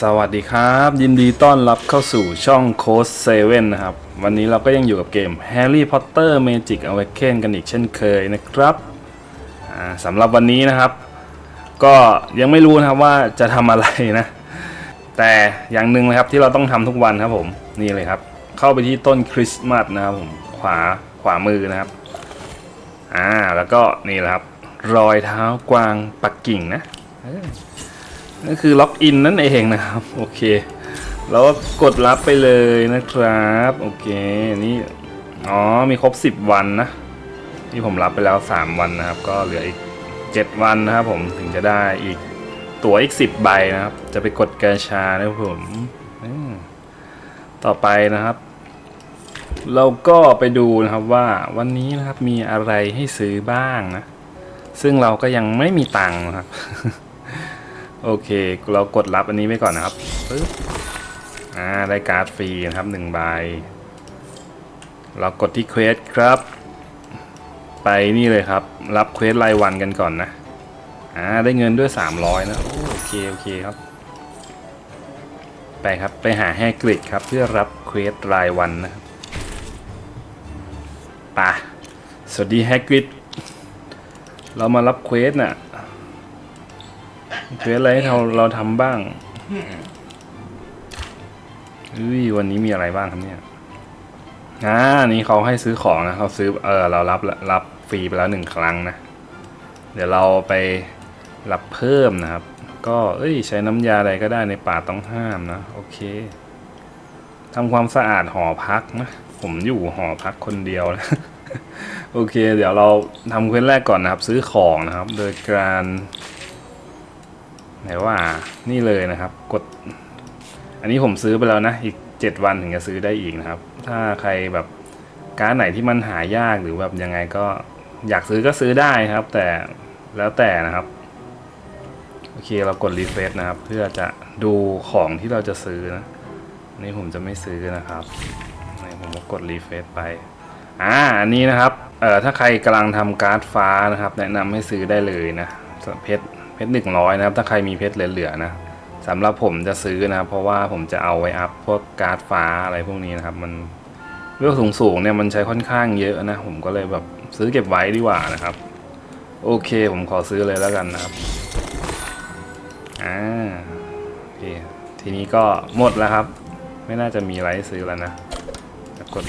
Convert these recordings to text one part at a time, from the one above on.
สวัสดีครับ ยินดีต้อนรับเข้าสู่ช่องโค้ดเซเว่นนะครับ วันนี้เราก็ยังอยู่กับเกม Harry Potter Magic Awaken กันอีกเช่นเคยนะครับสำหรับวันนี้นะครับ ก็ยังไม่รู้นะครับว่าจะทำอะไรนะ แต่อย่างหนึ่งนะครับที่เราต้องทำทุกวันครับผมนี่เลยครับ เข้าไปที่ต้นคริสต์มาสนะครับผมขวาขวามือนะครับอ่าแล้วก็นี่แหละครับ รอยเท้ากวางปักกิ่งนะ นั่นคือล็อกอินนั่นเองนะครับ โอเค แล้วก็กดรับไปเลยนะครับ โอเค นี่ อ๋อ มีครบ 10 วันนะที่ผมรับไปแล้ว 3 วันนะครับ ก็เหลืออีก 7 วันนะครับผม ถึงจะได้อีกตั๋วอีก 10 ใบนะครับ จะไปกดกาชานะครับผม ต่อไปนะครับ เราก็ไปดูนะครับว่าวันนี้นะครับมีอะไรให้ซื้อบ้างนะ ซึ่งเราก็ยังไม่มีตังค์นะครับ โอเค เรากดรับอันนี้ไว้ก่อนนะครับปึ๊บอ่าได้การ์ดฟรีนะครับหนึ่งใบ เรากดที่เควสครับ ไปนี่เลยครับ รับเควสรายวันกันก่อนนะ อ่าได้เงินด้วย 300 นะโอเคโอเคครับ ไปครับไปหาแฮกริดครับเพื่อรับเควสรายวันนะครับปะสวัสดีแฮกริดเรามารับเควสน่ะ เควสอะไรให้เราเราทำบ้างอุ้ยวันนี้มีอะไรบ้างครับเนี่ยอ่านี่เขาให้ซื้อของนะเขาซื้อเออเรารับรับฟรีไปแล้วหนึ่งครั้งนะ เดี๋ยวเราไปรับเพิ่มนะครับ ก็เอ้ยใช้น้ำยาอะไรก็ได้ในป่าต้องห้ามนะ โอเคทำความสะอาดหอพักนะผมอยู่หอพักคนเดียวนะโอเค เดี๋ยวเราทำเควสแรกก่อนนะครับ ซื้อของนะครับ โดยการ ไหนว่านี่เลยนะครับ กด อันนี้ผมซื้อไปแล้วนะ อีก 7 วันถึงจะซื้อได้อีกนะครับ ถ้าใครแบบการ์ดไหนที่มันหายากหรือแบบยังไงก็อยากซื้อก็ซื้อได้ครับ แต่แล้วแต่นะครับ โอเคเรากดรีเฟซนะครับ เพื่อจะดูของที่เราจะซื้อนะนนี่ผมจะไม่ซื้อนะครับนี่ผมก็กดรีเฟซไปอ่าอันนี้นะครับเอ่อถ้าใครกำลังทำการ์ดฟ้านะครับ แนะนำให้ซื้อได้เลยนะเพชร เพชรหนึ่งร้อยนะครับ ถ้าใครมีเพชรเหลือๆนะสำหรับผมจะซื้อนะเพราะว่าผมจะเอาไว้อัพพวกการ์ดฟ้าอะไรพวกนี้นะครับ มันเรื่องสูงๆเนี่ยมันใช้ค่อนข้างเยอะนะ ผมก็เลยแบบซื้อเก็บไว้ดีกว่านะครับ โอเคผมขอซื้อเลยแล้วกันนะครับอ่าโอเคทีนี้ก็หมดแล้วครับ ไม่น่าจะมีอะไรซื้อแล้วนะจะกด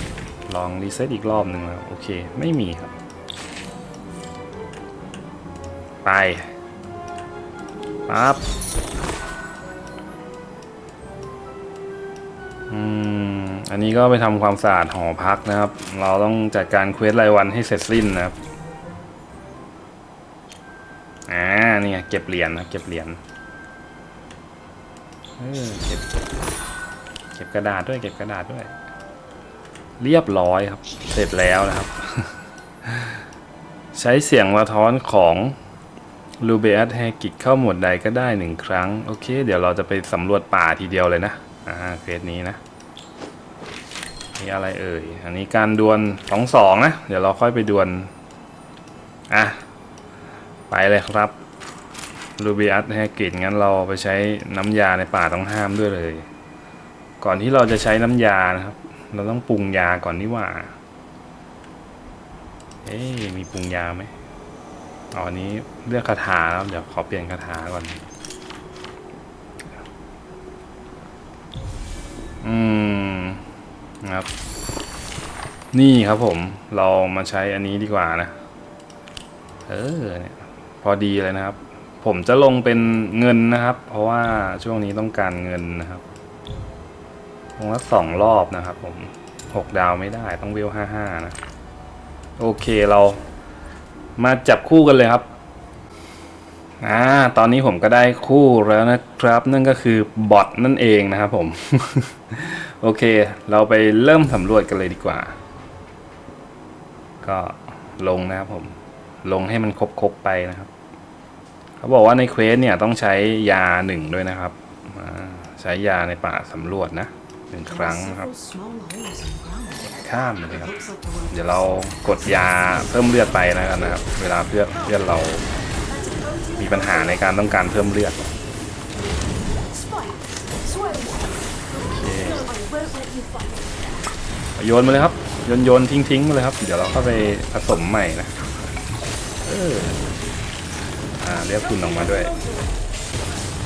ลองรีเซ็ตอีกรอบหนึ่งแล้วโอเค ไม่มีครับ ไป ปั๊บอืม อันนี้ก็ไปทำความสะอาดหอพักนะครับ เราต้องจัดการเควสรายวันให้เสร็จสิ้นนะครับ อ่า นี่เก็บเหรียญนะ เก็บเหรียญเออเก็บ เก็บกระดาษด้วย เก็บกระดาษด้วย เรียบร้อยครับ เสร็จแล้วนะครับ ใช้เสียงสะท้อนของ ลูเบ u สแฮกิ t เข้าหมวดใดก็ได้หนึ่งครั้ง โอเค เดี๋ยวเราจะไปสำรวจป่าทีเดียวเลยนะ อ่าเฟสนี้นะนี่อะไรเอ่ย อันนี้การดวลสองสองนะ เดี๋ยวเราค่อยไปดวล อะ ไปเลยครับลูเบ u สแฮกิ t งั้นเราไปใช้น้ำยาในป่าต้องห้ามด้วยเลย ก่อนที่เราจะใช้น้ำยานะครับ เราต้องปรุงยาก่อนนี่ว่า เอ๊มีปรุงยาไหม อ๋ออันนี้เลือกคาถาแล้วเดี๋ยวขอเปลี่ยนคาถาก่อน อืมนะครับ นี่ครับผม เรามาใช้อันนี้ดีกว่านะ เออเนี่ยพอดีเลยนะครับ ผมจะลงเป็นเงินนะครับ เพราะว่าช่วงนี้ต้องการเงินนะครับวงละสองรอบนะครับผมหกดาวไม่ได้ต้องเวห้าห้านะ โอเคเรา มาจับคู่กันเลยครับอ่าตอนนี้ผมก็ได้คู่แล้วนะครับ นั่นก็คือบอทนั่นเองนะครับผม โอเค เราไปเริ่มสำรวจกันเลยดีกว่า ก็ลงนะครับผม ลงให้มันครบๆไปนะครับเขาบอกว่าในเควสเนี่ยต้องใช้ยาหนึ่งด้วยนะครับใช้ยาในป่าสำรวจนะหนึ่งครั้งนะครับ ข้ามเลยครับ เดี๋ยวเรากดยาเพิ่มเลือดไปนะครับนะครับ เวลาเพื่อนเพื่อนเรา มีปัญหาในการต้องการเพิ่มเลือดโยนมาเลยครับโยนโยนทิ้งทิ้งมาเลยครับ เดี๋ยวเราเข้าไปผสมใหม่นะเอออ่าเรียกคุณออกมาด้วย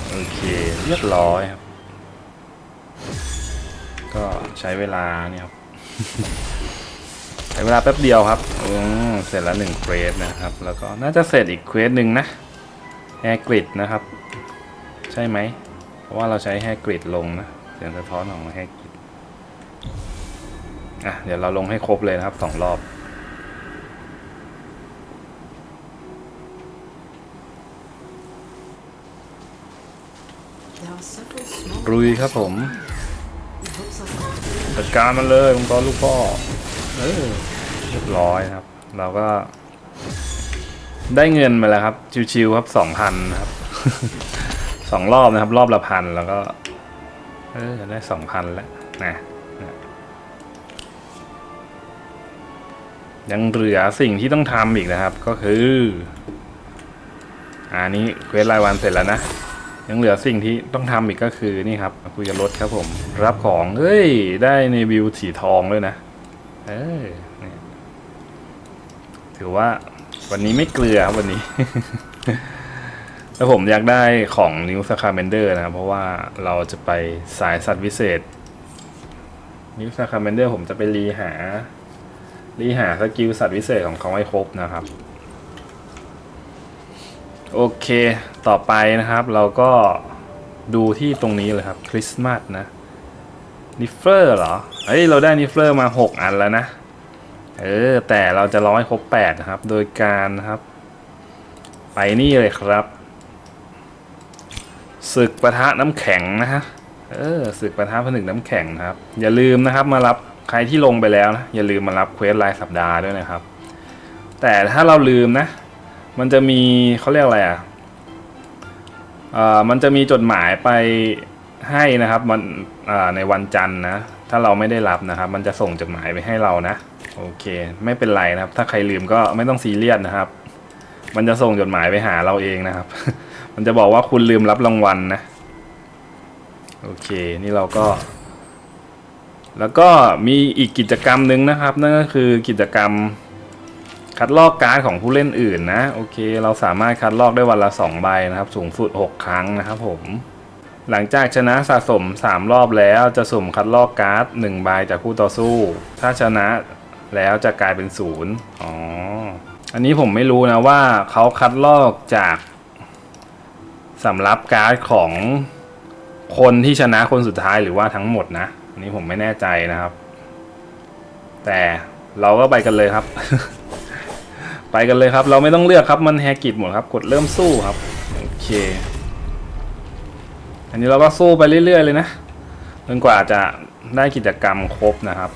โอเคเรียบร้อยครับ ก็ใช้เวลาเนี่ยครับ ใช้เวลาแป๊บเดียวครับอืมเสร็จแล้วหนึ่งเควสนะครับ แล้วก็น่าจะเสร็จอีกเควสหนึ่งนะแฮกริดนะครับ ใช่ไหม เพราะว่าเราใช้แฮกริดลงนะ เสียงสะท้อนของแฮกริดอะ เดี๋ยวเราลงให้ครบเลยนะครับสองรอบ There are several small รุยครับผม it looks like จัดการมันเลยมังกรลูกพ่อเออเรียบร้อยครับ เราก็ ได้เงินมาแล้วครับ ชิวๆครับสองพันครับสองรอบนะครับ รอบละพันแล้วก็ เออได้สองพันแล้วนะนะยังเหลือสิ่งที่ต้องทำอีกนะครับ ก็คือ อันนี้เควสรายวันเสร็จแล้วนะ ยังเหลือสิ่งที่ต้องทำอีกก็คือนี่ครับคุยกับรถครับผม รับของเฮ้ย ได้ในวิวสีทองด้วยนะ เออเนี่ยถือว่าวันนี้ไม่เกลือครับวันนี้ แล้วผมอยากได้ของนิวสคาเมนเดอร์นะครับ เพราะว่าเราจะไปสายสัตว์วิเศษนิวสคาเมนเดอร์ผมจะไปรีหา รีหาสกิลสัตว์วิเศษของเขาให้ครบนะครับ โอเค ต่อไปนะครับเราก็ดูที่ตรงนี้เลยครับคริสต์มาสนะนิฟเฟอร์เหรอเฮ้ยเราได้นิฟเฟอร์มา 6 อันแล้วนะ เออ แต่เราจะร้อยครบ8นะครับ โดยการนะครับ ไปนี่เลยครับศึกประทะน้ำแข็งนะฮะ เออศึกประทะผนึกน้ำแข็งนะครับ อย่าลืมนะครับมารับใครที่ลงไปแล้วนะอย่าลืมมารับเควสรายสัปดาห์ด้วยนะครับ แต่ถ้าเราลืมนะ มันจะมีเขาเรียกอะไรอะเอ่อ มันจะมีจดหมายไปให้นะครับมันในวันจันทร์นะ ถ้าเราไม่ได้รับนะครับ มันจะส่งจดหมายไปให้เรานะ โอเค ไม่เป็นไรนะครับ ถ้าใครลืมก็ไม่ต้องซีเรียสนะครับ มันจะส่งจดหมายไปหาเราเองนะครับ มันจะบอกว่าคุณลืมรับรางวัลนะ โอเค นี่เราก็ แล้วก็มีอีกกิจกรรมหนึ่งนะครับ นั่นก็คือกิจกรรม คัดลอกการ์ดของผู้เล่นอื่นนะโอเค เราสามารถคัดลอกได้วันละ 2 ใบนะครับ สูงสุด 6 ครั้งนะครับผมหลังจากชนะสะสม 3 รอบแล้วจะสุ่มคัดลอกการ์ด1ใบจากคู่ต่อสู้ ถ้าชนะแล้วจะกลายเป็นศูนย์อ๋ออันนี้ผมไม่รู้นะว่าเขาคัดลอกจากสำรับการ์ดของคนที่ชนะคนสุดท้ายหรือว่าทั้งหมดนะอันนี้ผมไม่แน่ใจนะครับ แต่เราก็ไปกันเลยครับ ไปกันเลยครับ เราไม่ต้องเลือกครับมันแฮกิดหมดครับ กดเริ่มสู้ครับโอเค อันนี้เราก็สู้ไปเรื่อยๆเลยนะจนกว่าจะได้กิจกรรมครบนะครับ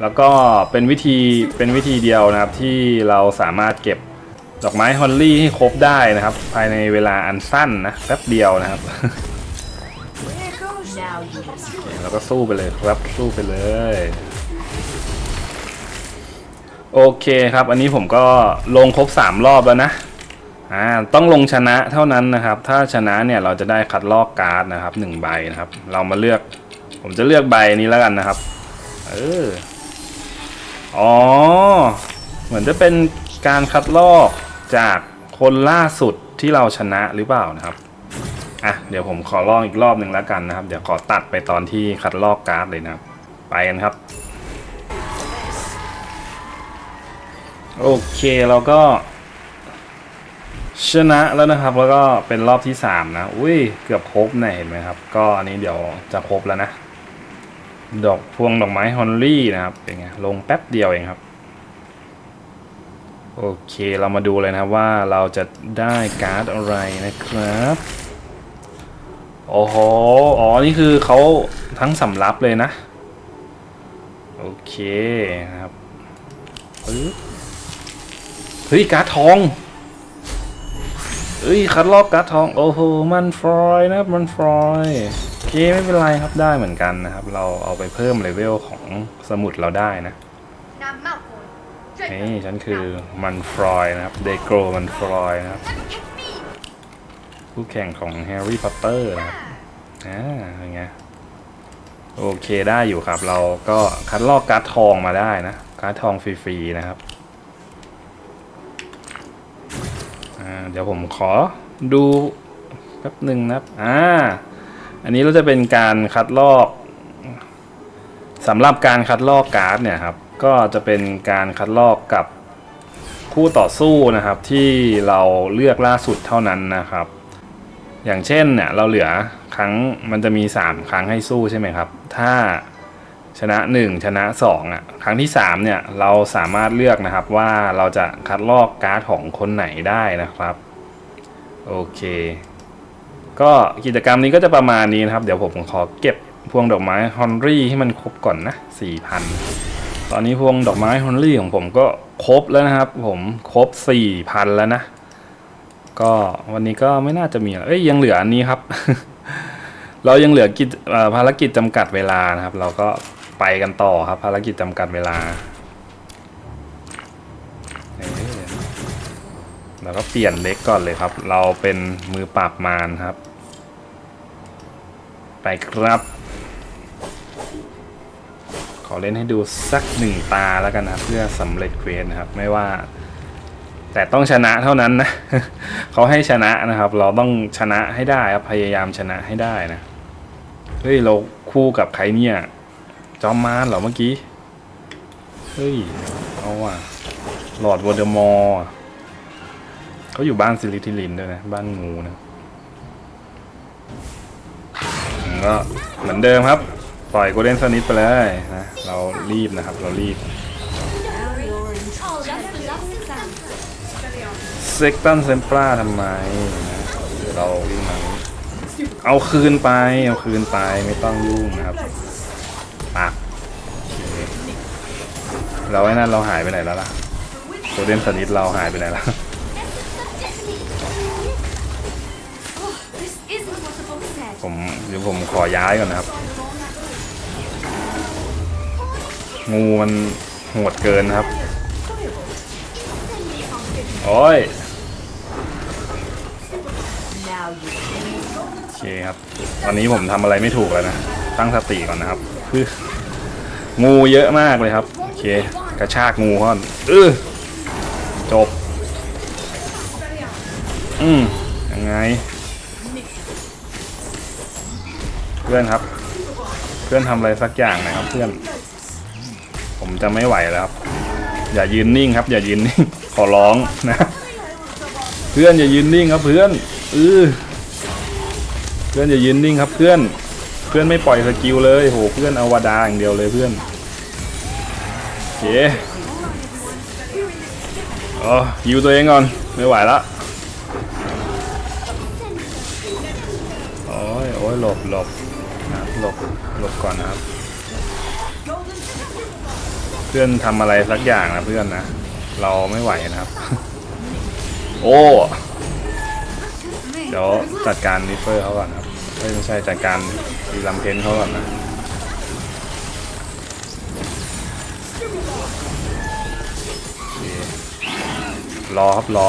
แล้วก็เป็นวิธีเป็นวิธีเดียวนะครับที่เราสามารถเก็บดอกไม้ฮอลลี่ให้ครบได้นะครับ ภายในเวลาอันสั้นนะแป๊บเดียวนะครับ Now you must เราก็สู้ไปเลยครับสู้ไปเลย โอเคครับ อันนี้ผมก็ลงครบสามรอบแล้วนะอ่าต้องลงชนะเท่านั้นนะครับ ถ้าชนะเนี่ยเราจะได้คัดลอกการ์ดนะครับหนึ่งใบนะครับ เรามาเลือก ผมจะเลือกใบนี้แล้วกันนะครับ เออ อ๋อ เหมือนจะเป็นการคัดลอกจากคนล่าสุดที่เราชนะหรือเปล่านะครับอะเดี๋ยวผมขอลองอีกรอบหนึ่งแล้วกันนะครับ เดี๋ยวขอตัดไปตอนที่คัดลอกการ์ดเลยนะครับ ไปกันครับ โอเคเราก็ ชนะแล้วนะครับ แล้วก็เป็นรอบที่สามนะอุ้ยเกือบครบนะเห็นไหมครับ ก็อันนี้เดี๋ยวจะครบแล้วนะ ดอกพวงดอกไม้ฮอนลี่นะครับเป็นไงลงแป๊บเดียวเองครับ โอเคเรามาดูเลยนะว่าเราจะได้การ์ดอะไรนะครับโอ้โห อ๋อ นี่คือเขาทั้งสำรับเลยนะ โอเคนะครับปึ๊บ ฮ้ยการ์ดทองเฮ้ยคัดลอกการ์ดทองโอ้โหมันฟรอยนะครับมันฟรอยโอเคไม่เป็นไรครับได้เหมือนกันนะครับ เราเอาไปเพิ่มเลเวลของสมุดเราได้นะนี่ฉันคือมันฟรอยนะครับเดโกรมันฟรอยนะครับคู่แข่งของแฮร์รี่พอตเตอร์นะครับอ่าเป็นไงโอเคได้อยู่ครับ เราก็คัดลอกการ์ดทองมาได้นะการ์ดทองฟรีๆนะครับอ่า เดี๋ยวผมขอดูแป๊บหนึ่งนะครับอ่าอันนี้เราจะเป็นการคัดลอกสำหรับการคัดลอกการ์ดเนี่ยครับก็จะเป็นการคัดลอกกับคู่ต่อสู้นะครับที่เราเลือกล่าสุดเท่านั้นนะครับ อย่างเช่นเนี่ยเราเหลือครั้งมันจะมี 3 ครั้งให้สู้ใช่ไหมครับ ถ้า ชนะ 1 ชนะ 2อะครั้งที่ 3 เนี่ย เราสามารถเลือกนะครับว่าเราจะคัดลอกการ์ดของคนไหนได้นะครับ โอเค ก็กิจกรรมนี้ก็จะประมาณนี้นะครับ เดี๋ยวผมขอเก็บพวงดอกไม้ฮอนรี่ให้มันครบก่อนนะ4,000 ตอนนี้พวงดอกไม้ฮอนรี่ของผมก็ครบแล้วนะครับ ผมครบ 4,000 แล้วนะ ก็วันนี้ก็ไม่น่าจะมีเอ้ยยังเหลืออันนี้ครับเรายังเหลือกิจเอ่อภารกิจจำกัดเวลานะครับ เราก็ ไปกันต่อครับภารกิจจำกัดเวลาเอ้ยเราก็เปลี่ยนเล็กก่อนเลยครับ เราเป็นมือปราบมารครับ ไปครับ ขอเล่นให้ดูสักหนึ่งตาแล้วกันนะเพื่อสำเร็จเควสนะครับ ไม่ว่า แต่ต้องชนะเท่านั้นนะเขาให้ชนะนะครับ เราต้องชนะให้ได้ครับพยายามชนะให้ได้นะเฮ้ยเราคู่กับใครเนี่ย จอมมารเหรอเมื่อกี้ เฮ้ย เอาว่ะหลอดวอเดอมอร์เขาอยู่บ้านซิลิทิลินด้วยนะ บ้านงูนะก็เหมือนเดิมครับ ปล่อยโกลเด้นสนิทไปเลยนะ เรารีบนะครับ เรารีบเซกตันเซมปราทำไมนะเดี๋ยวเราวิ่งมาเอาคืนไป เอาคืนไปไม่ต้องยุ่งนะครับ ปักเราไอ้นั่นเราหายไปไหนแล้วล่ะโกลเด้นสนิทเราหายไปไหนแล้วผมเดี๋ยวผมขอย้ายก่อนนะครับ งูมันโหดเกินนะครับ โอ้ยโอเคครับ ตอนนี้ผมทำอะไรไม่ถูกแล้วนะ ตั้งสติก่อนนะครับคืองูเยอะมากเลยครับโอเคกระชากงูก่อนเออจบ อืมยังไง เพื่อนครับ เพื่อนทำอะไรสักอย่างหนะครับ เพื่อน ผมจะไม่ไหวแล้วครับ อย่ายืนนิ่งครับ อย่ายืนนิ่งขอร้องนะ เพื่อนอย่ายืนนิ่งครับ เพื่อนเออเพื่อนอย่ายืนนิ่งครับ เพื่อน พื่อนไม่ปล่อยสกิลเลยโหเพื่อนเอาวดาอย่างเดียวเลยเพื่อนโอเคอ๋อยิวตัวเองก่อน ไม่ไหวละโอ้ยโอ้ยหลบหลบนะหลบหลบก่อนนะครับ เพื่อนทำอะไรสักอย่างนะเพื่อนนะ เราไม่ไหวนะครับ โอ้ เดี๋ยวจัดการริเฟอร์เขาก่อนครับ ไม่ใช่จัดการดีลัมเพนเขาก่อนนะรอครับรอ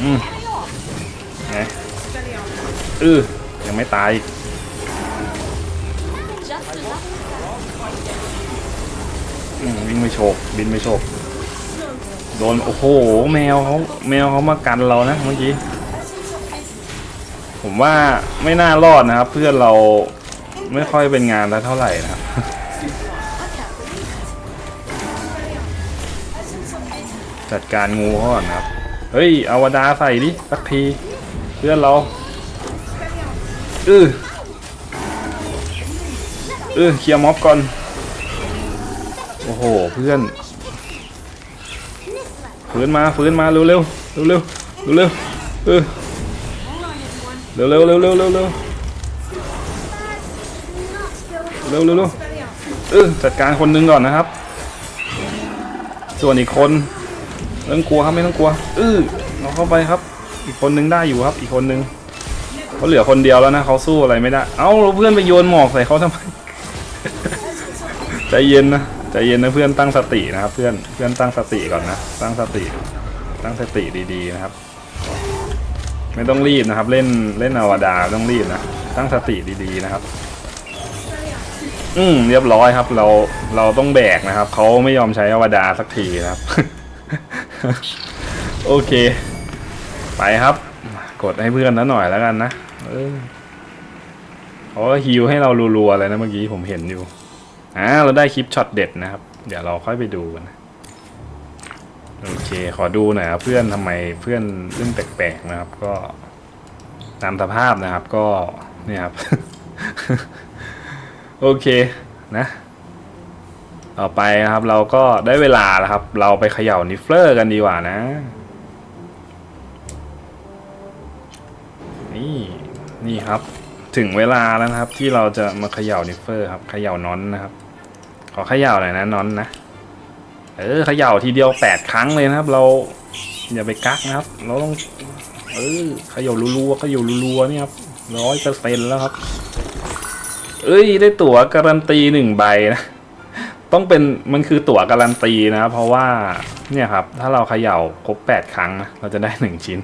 อืมไงอือยังไม่ตายอืมวิ่งไม่โฉบบินไม่โฉบโดน โอ้โห แมวเขาแมวเขามากันเรานะเมื่อกี้ ผมว่าไม่น่ารอดนะครับ เพื่อนเราไม่ค่อยเป็นงานแล้วเท่าไหร่นะครับจัดการงูก่อนนะครับ เฮ้ยอวดาใส่ดิสักที เพื่อนเราอืออือเคลียร์ม็อบก่อน โอ้โห เพื่อนฟื้นมาฟื้นมาเร็วเร็วเร็วเร็วเร็วเออ เร็วเร็วเร็วเร็วเร็วเร็วเร็วเร็วเร็วเออจัดการคนนึงก่อนนะครับ ส่วนอีกคนไม่ต้องกลัวครับไม่ต้องกลัวเออเราเข้าไปครับ อีกคนนึงได้อยู่ครับ อีกคนนึงเขาเหลือคนเดียวแล้วนะเขาสู้อะไรไม่ได้ เอ้าเพื่อนไปโยนหมอกใส่เขาทำไมใจเย็นนะใจเย็นนะเพื่อนตั้งสตินะครับ เพื่อนเพื่อนตั้งสติก่อนนะ ตั้งสติ ตั้งสติดีๆนะครับ ไม่ต้องรีบนะครับ เล่นเล่นอวดาต้องรีบนะตั้งสติดีๆนะครับ อืมเรียบร้อยครับ เราเราต้องแบกนะครับเขาไม่ยอมใช้อวดาสักทีนะครับ โอเค ไปครับ กดให้เพื่อนนะหน่อยแล้วกันนะเออเขาฮิวให้เรารัวๆเลยนะเมื่อกี้ผมเห็นอยู่อ่าเราได้คลิปช็อตเด็ดนะครับ เดี๋ยวเราค่อยไปดูกันนะ โอเค ขอดูหน่อยครับเพื่อนทำไมเพื่อนเล่นแปลกๆนะครับ ก็ตามสภาพนะครับก็เนี่ยครับ โอเคนะต่อไปนะครับ เราก็ได้เวลาแล้วครับ เราไปเขย่านิฟเฟอร์กันดีกว่านะ นี่นี่ครับ ถึงเวลาแล้วนะครับ ที่เราจะมาเขย่านิฟเฟอร์ครับเขย่านอนนะครับ ขอเขย่าหน่อยนะนอนนะ เออเขย่าทีเดียวแปดครั้งเลยนะครับ เราอย่าไปกักนะครับ เราต้อง เออเขย่ารัวๆเขย่ารัวๆนี่ครับร้อยเปอร์เซ็นต์แล้วครับ เอ้ยได้ตั๋วการันตีหนึ่งใบนะต้องเป็นมันคือตั๋วการันตีนะ เพราะว่าเนี่ยครับ ถ้าเราเขย่าครบแปดครั้งนะเราจะได้หนึ่งชิ้น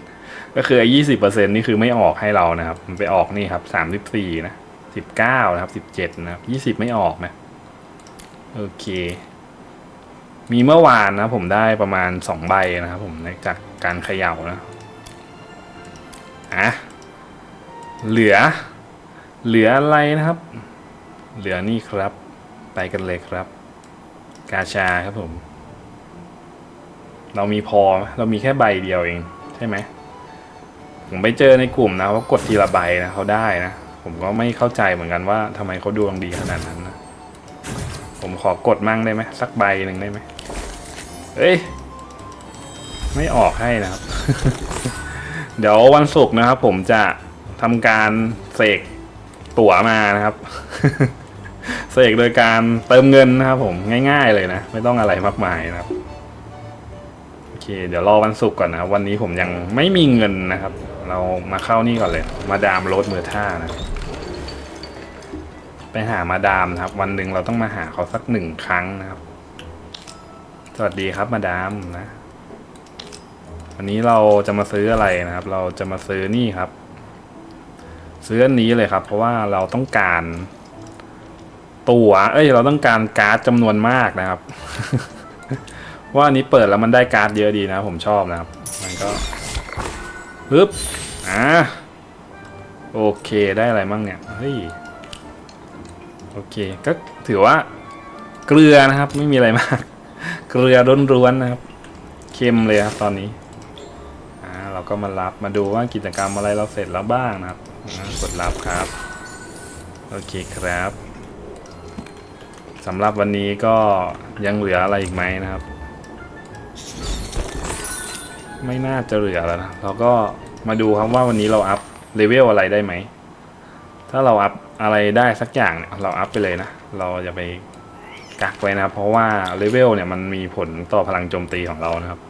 ก็คือไอ้ยี่สิบเปอร์เซ็นนี่คือไม่ออกให้เรานะครับ มันไปออกนี่ครับสามสิบสี่นะสิบเก้านะครับสิบเจ็ดนะครับยี่สิบไม่ออกนะ โอเค มีเมื่อวานนะผมได้ประมาณสองใบนะครับผมจากการเขย่านะอะเหลือ เหลืออะไรนะครับ เหลือนี่ครับ ไปกันเลยครับ กาชาครับผม เรามีพอไหมเรามีแค่ใบเดียวเอง ใช่ไหมผมไปเจอในกลุ่มนะว่ากดทีละใบนะเขาได้นะ ผมก็ไม่เข้าใจเหมือนกันว่าทำไมเขาดวงดีขนาดนั้นนะผมขอกดมั่งได้ไหมสักใบหนึ่งได้ไหม เอ้ย ไม่ออกให้นะครับ เดี๋ยววันศุกร์นะครับ ผมจะทำการเสกตั๋วมานะครับ เสกโดยการเติมเงินนะครับ ผมง่าย ๆ เลยนะ ไม่ต้องอะไรมากมายนะครับโอเค เดี๋ยวรอวันศุกร์ก่อนนะวันนี้ผมยังไม่มีเงินนะครับ เรามาเข้านี่ก่อนเลย มาดามรดเมอท่านะไปหามาดามนะครับ วันหนึ่งเราต้องมาหาเขาสักหนึ่งครั้งนะครับ วัสดีครับมาดามนะวันนี้เราจะมาซื้ออะไรนะครับ เราจะมาซื้อนี่ครับ ซื้ออันนี้เลยครับ เพราะว่าเราต้องการตัว เอ้ย เราต้องการการ์ดจำนวนมากนะครับ ว่าอันนี้เปิดแล้วมันได้การ์ดเยอะดีนะ ผมชอบนะครับ มันก็ปึ๊บอ่าโอเคได้อะไรมั่งเนี่ยเฮ้ยโอเค ก็ถือว่าเกลือนะครับ ไม่มีอะไรมาก เกลือร้วนๆนะครับ เค็มเลยครับตอนนี้อ่าเราก็มารับมาดูว่ากิจกรรมอะไรเราเสร็จแล้วบ้างนะครับกดรับครับ โอเคครับสำหรับวันนี้ก็ยังเหลืออะไรอีกไหมนะครับ ไม่น่าจะเหลือแล้วนะเราก็มาดูครับว่าวันนี้เราอัพเลเวลอะไรได้ไหม ถ้าเราอัพอะไรได้สักอย่างเนี่ยเราอัพไปเลยนะ เราอย่าไป กักไว้นะครับ เพราะว่าเลเวลเนี่ยมันมีผลต่อพลังโจมตีของเรานะครับ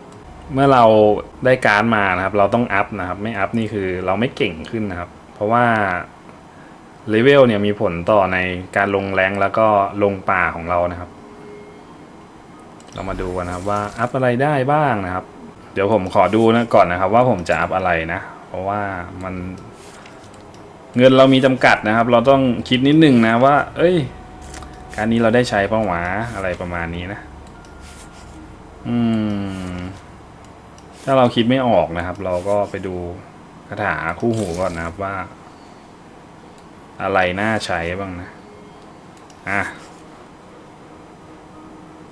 เมื่อเราได้การ์ดมานะครับ เราต้องอัพนะครับ ไม่อัพนี่คือเราไม่เก่งขึ้นนะครับ เพราะว่าเลเวลเนี่ยมีผลต่อในการลงแรงแล้วก็ลงป่าของเรานะครับ เรามาดูกันนะครับว่าอัพอะไรได้บ้างนะครับ เดี๋ยวผมขอดูนะก่อนนะครับ ว่าผมจะอัพอะไรนะ เพราะว่ามันเงินเรามีจำกัดนะครับ เราต้องคิดนิดนึงนะว่า เอ้ย การนี้เราได้ใช้ป้าหวาอะไรประมาณนี้นะ อืม ถ้าเราคิดไม่ออกนะครับ เราก็ไปดูคาถาคู่หูก่อนนะครับว่า อะไรน่าใช้บ้างนะ อะ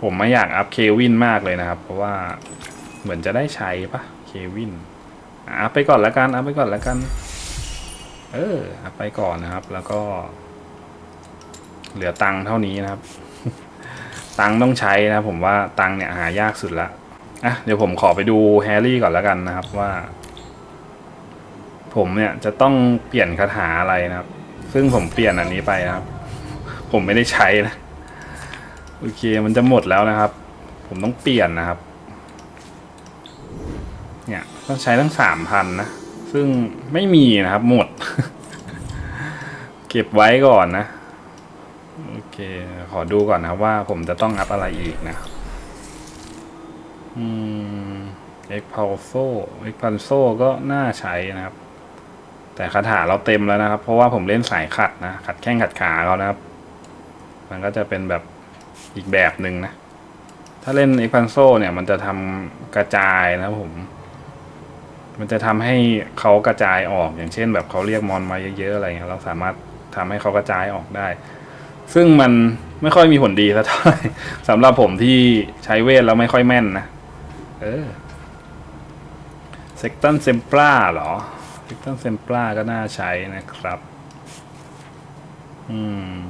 ผมไม่อยากอัพเควินมากเลยนะครับ เพราะว่าเหมือนจะได้ใช้ปะเควินอัพไปก่อนแล้วกันอัพไปก่อนแล้วกัน เอออัพไปก่อนนะครับ แล้วก็ เหลือตังค์เท่านี้นะครับ ตังค์ต้องใช้นะผมว่าตังค์เนี่ยหายากสุดละอะเดี๋ยวผมขอไปดูแฮร์รี่ก่อนแล้วกันนะครับว่า ผมเนี่ยจะต้องเปลี่ยนคาถาอะไรนะครับ ซึ่งผมเปลี่ยนอันนี้ไปนะครับ ผมไม่ได้ใช้นะโอเคมันจะหมดแล้วนะครับ ผมต้องเปลี่ยนนะครับ เนี่ยต้องใช้ทั้งสามพันนะซึ่งไม่มีนะครับหมด เก็บไว้ก่อนนะ โอเค ขอดูก่อนนะว่าผมจะต้องอัพอะไรอีกนะอืมเอ็กพาโซเอ็กพันโซก็น่าใช้นะครับ แต่คาถาเราเต็มแล้วนะครับ เพราะว่าผมเล่นสายขัดนะ ขัดแข้งขัดขาเขานะครับ มันก็จะเป็นแบบอีกแบบหนึ่งนะ ถ้าเล่นเอ็กพันโซเนี่ย มันจะทำกระจายนะครับผม มันจะทำให้เขากระจายออกอย่างเช่น แบบเขาเรียกมอนมาเยอะๆอะไรเงี้ยเราสามารถทำให้เขากระจายออกได้ ซึ่งมันไม่ค่อยมีผลดีสักเท่าไหร่สำหรับผมที่ใช้เวทแล้วไม่ค่อยแม่นนะ เออเซกตันเซมปลาเหรอเซกตันเซมปลาก็น่าใช้นะครับ อืม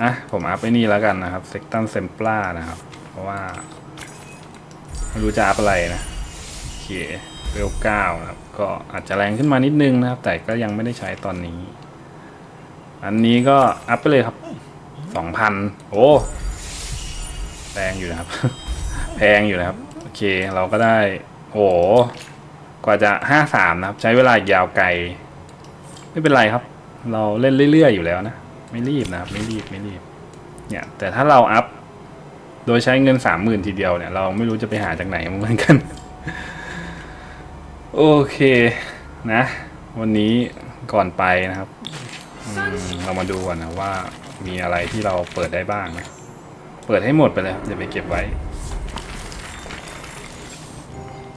อะ ผมอัพไปนี่แล้วกันนะครับเซกตันเซมปลานะครับ เพราะว่า ไม่รู้จะอัพอะไรนะ โอเคเวลเก้านะครับ ก็อาจจะแรงขึ้นมานิดนึงนะครับ แต่ก็ยังไม่ได้ใช้ตอนนี้ อันนี้ก็อัพไปเลยครับสองพันโอ้แพงอยู่นะครับ แพงอยู่นะครับ โอเคเราก็ได้ โอ้กว่าจะห้าสามนะครับ ใช้เวลายาวไกล ไม่เป็นไรครับ เราเล่นเรื่อยๆอยู่แล้วนะ ไม่รีบนะครับ ไม่รีบไม่รีบ เนี่ย แต่ถ้าเราอัพ โดยใช้เงินสามหมื่นทีเดียวเนี่ย เราไม่รู้จะไปหาจากไหนเหมือนกัน โอเคนะ วันนี้ก่อนไปนะครับ เรามาดูก่อนนะว่ามีอะไรที่เราเปิดได้บ้างนะเปิดให้หมดไปเลยครับอย่าไปเก็บไว้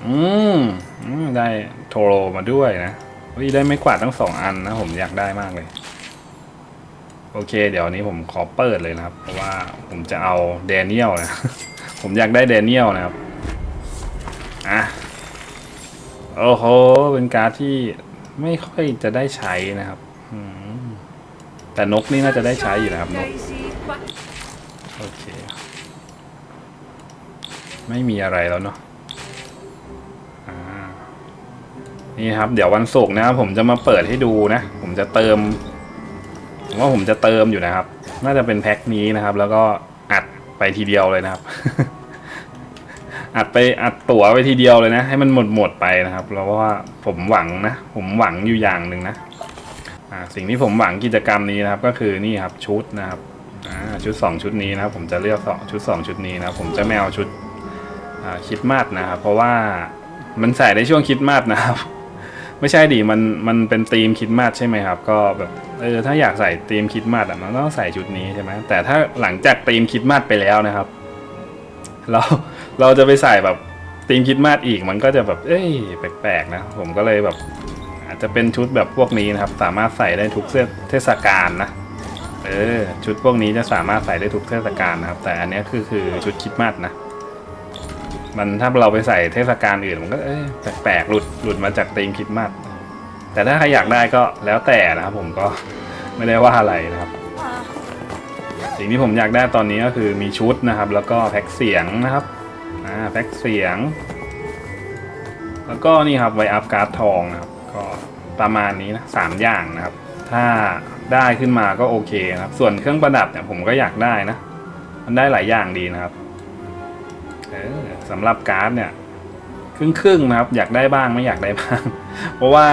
อืมได้โทโรมาด้วยนะเฮ้ได้ไม่กวาดทั้งสองอันนะผมอยากได้มากเลย โอเค เดี๋ยวนี้ผมขอเปิดเลยนะครับ เพราะว่าผมจะเอาแดเนียลนะ ผมอยากได้แดเนียลนะครับ อะ โอ้โห เป็นการ์ดที่ไม่ค่อยจะได้ใช้นะครับ แต่นกนี่น่าจะได้ใช้อยู่นะครับนกโอเค ไม่มีอะไรแล้วเนาะนี่ครับ เดี๋ยววันศุกร์นะครับผมจะมาเปิดให้ดูนะ ผมจะเติมผมว่าผมจะเติมอยู่นะครับ น่าจะเป็นแพ็คนี้นะครับ แล้วก็อัดไปทีเดียวเลยนะครับ อัดไปอัดตั๋วไปทีเดียวเลยนะ ให้มันหมดหมดไปนะครับ แล้วเพราะว่าผมหวังนะ ผมหวังอยู่อย่างหนึ่งนะ สิ่งที่ผมหวังกิจกรรมนี้นะครับก็คือนี่ครับชุดนะครับชุด 2 ชุดนี้นะครับผมจะเลือกสองชุด 2 ชุดนี้นะครับผมจะไม่เอาชุดคิดมาสนะครับเพราะว่ามันใส่ในช่วงคิดมาสนะครับ ไม่ใช่ดิมันมันเป็นธีมคิดมาสใช่ไหมครับ ก็แบบเออถ้าอยากใส่ธีมคิดมาสอะมันต้องใส่ชุดนี้ใช่ไหมแต่ถ้าหลังจากธีมคิดมาสไปแล้วนะครับเราเราจะไปใส่แบบธีมคิดมาสอีกมันก็จะแบบเอ้ยแปลกๆนะ ผมก็เลยแบบ อาจจะเป็นชุดแบบพวกนี้นะครับ สามารถใส่ได้ทุกเทศกาลนะเออชุดพวกนี้จะสามารถใส่ได้ทุกเทศกาลนะครับ แต่อันนี้คือคือชุดคิดมาสนะ มันถ้าเราไปใส่เทศกาลอื่นมันก็เอ้ยแปลกๆหลุดหลุดมาจากธีมคิดมาสแต่ถ้าใครอยากได้ก็แล้วแต่นะครับ ผมก็ไม่ได้ว่าอะไรนะครับ สิ่งที่ผมอยากได้ตอนนี้ก็คือมีชุดนะครับ แล้วก็แพ็กเสียงนะครับอ่าแพ็กเสียง แล้วก็นี่ครับไวอัพการ์ดทองนะครับ ก็ประมาณนี้นะสามอย่างนะครับ ถ้าได้ขึ้นมาก็โอเคนะครับ ส่วนเครื่องประดับเนี่ยผมก็อยากได้นะ มันได้หลายอย่างดีนะครับเออสำหรับการ์ดเนี่ย ครึ่งครึ่งนะครับ อยากได้บ้างไม่อยากได้บ้าง เพราะว่า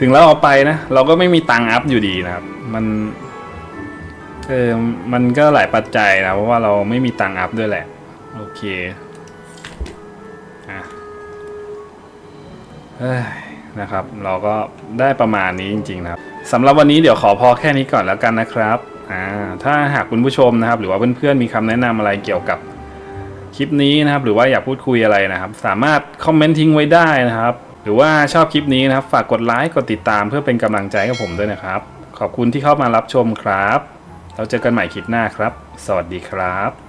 ถึงเราเอาไปนะ เราก็ไม่มีตังค์อัพอยู่ดีนะครับ มันเออมันก็หลายปัจจัยนะเพราะว่าเราไม่มีตังค์อัพด้วยแหละ โอเคอะเอ้ย นะครับ เราก็ได้ประมาณนี้จริงๆนะครับสำหรับวันนี้เดี๋ยวขอพอแค่นี้ก่อนแล้วกันนะครับอ่าถ้าหากคุณผู้ชมนะครับ หรือว่าเพื่อนๆมีคำแนะนำอะไรเกี่ยวกับคลิปนี้นะครับ หรือว่าอยากพูดคุยอะไรนะครับ สามารถคอมเมนต์ทิ้งไว้ได้นะครับ หรือว่าชอบคลิปนี้นะครับ ฝากกดไลค์กดติดตามเพื่อเป็นกำลังใจกับผมด้วยนะครับ ขอบคุณที่เข้ามารับชมครับ เราเจอกันใหม่คลิปหน้าครับ สวัสดีครับ